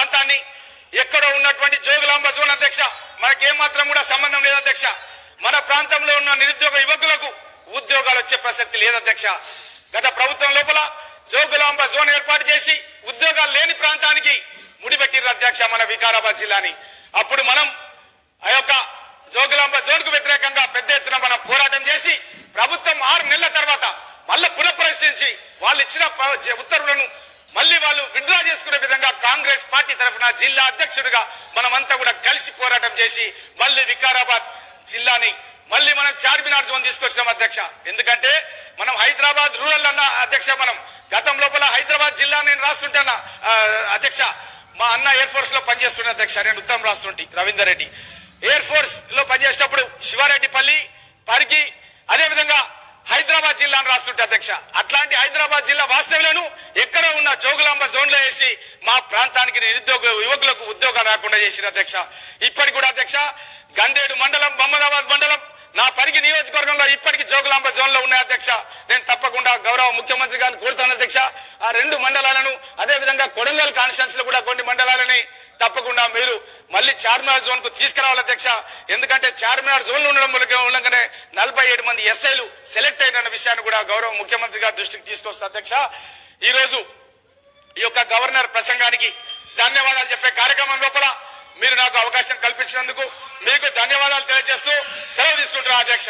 ప్రాంతాన్ని ఎక్కడో ఉన్నటువంటి జోగులాంబ జోన్ అధ్యక్ష మనకేం మాత్రం కూడా సంబంధం లేదు అధ్యక్ష. మన ప్రాంతంలో ఉన్న నిరుద్యోగ యువకులకు ఉద్యోగాలు వచ్చే ప్రసక్తి లేదు అధ్యక్ష. గత ప్రభుత్వం లోపల జోగులాంబ జోన్ ఏర్పాటు చేసి ఉద్యోగాలు లేని ప్రాంతానికి ముడిపెట్టిన అధ్యక్ష మన వికారాబాద్ జిల్లాని. అప్పుడు మనం ఆ యొక్క జోగులాంబ జోన్కు వ్యతిరేకంగా పెద్ద ఎత్తున మనం పోరాటం చేసి ప్రభుత్వం ఆరు నెలల తర్వాత మళ్ళీ పునఃపరిశీలించి వాళ్ళు ఇచ్చిన ఉత్తర్వులను మళ్ళీ వాళ్ళు విత్డ్రా చేసుకునే విధంగా కాంగ్రెస్ పార్టీ తరఫున జిల్లా అధ్యక్షుడిగా మనమంతా కూడా కలిసి పోరాటం చేసి మళ్ళీ వికారాబాద్ జిల్లాని మళ్ళీ మనం చార్మినార్ జోన్ తీసుకొచ్చాం అధ్యక్ష. ఎందుకంటే మనం హైదరాబాద్ రూరల్ అన్న అధ్యక్ష మనం. గతం లోపల హైదరాబాద్ జిల్లా నేను రాస్తుంటాను అధ్యక్ష మా అన్న ఎయిర్ ఫోర్స్లో పనిచేస్తున్న అధ్యక్ష నేను ఉత్తరం రాస్తుంటే రవీందర్ రెడ్డి. ఎయిర్ ఫోర్స్లో పనిచేసేటప్పుడు శివారెడ్డిపల్లి పరిగి అదే విధంగా హైదరాబాద్ జిల్లాను రాస్తుంటే అధ్యక్ష. అట్లాంటి హైదరాబాద్ జిల్లా వాస్తవ్యులను ఎక్కడ ఉన్న జోగులాంబ జోన్లో వేసి మా ప్రాంతానికి నిరుద్యోగ యువకులకు ఉద్యోగాలు రాకుండా చేసిన అధ్యక్ష. ఇప్పటికి కూడా అధ్యక్ష గండేడు మండలం మహమ్మదాబాద్ మండలం నా పరిగి నియోజకవర్గంలో ఇప్పటికి జోగులాంబ జోన్లో ఉన్నాయి అధ్యక్ష. నేను తప్పకుండా గౌరవ ముఖ్యమంత్రి గారిని కోరుతాను అధ్యక్ష. ఆ రెండు మండలాలను అదే విధంగా కొడంగల్ కాన్స్టిట్యూన్స్లో కూడా కొన్ని మండలాలని తప్పకుండా మీరు మళ్ళీ చార్మినార్ జోన్కు తీసుకురావాలి అధ్యక్ష. ఎందుకంటే చార్మినార్ జోన్లో ఉండడం మూలక- మూలంగానే నలభై ఏడు మంది ఎస్ఐలు సెలెక్ట్ అయిన విషయాన్ని కూడా గౌరవ ముఖ్యమంత్రి గారి దృష్టికి తీసుకొస్తా అధ్యక్ష. ఈ రోజు ఈ యొక్క గవర్నర్ ప్రసంగానికి ధన్యవాదాలు చెప్పే కార్యక్రమం లోపల మీరు నాకు అవకాశం కల్పించినందుకు మీకు ధన్యవాదాలు తెలియజేస్తూ సెలవు తీసుకుంటున్నా అధ్యక్ష.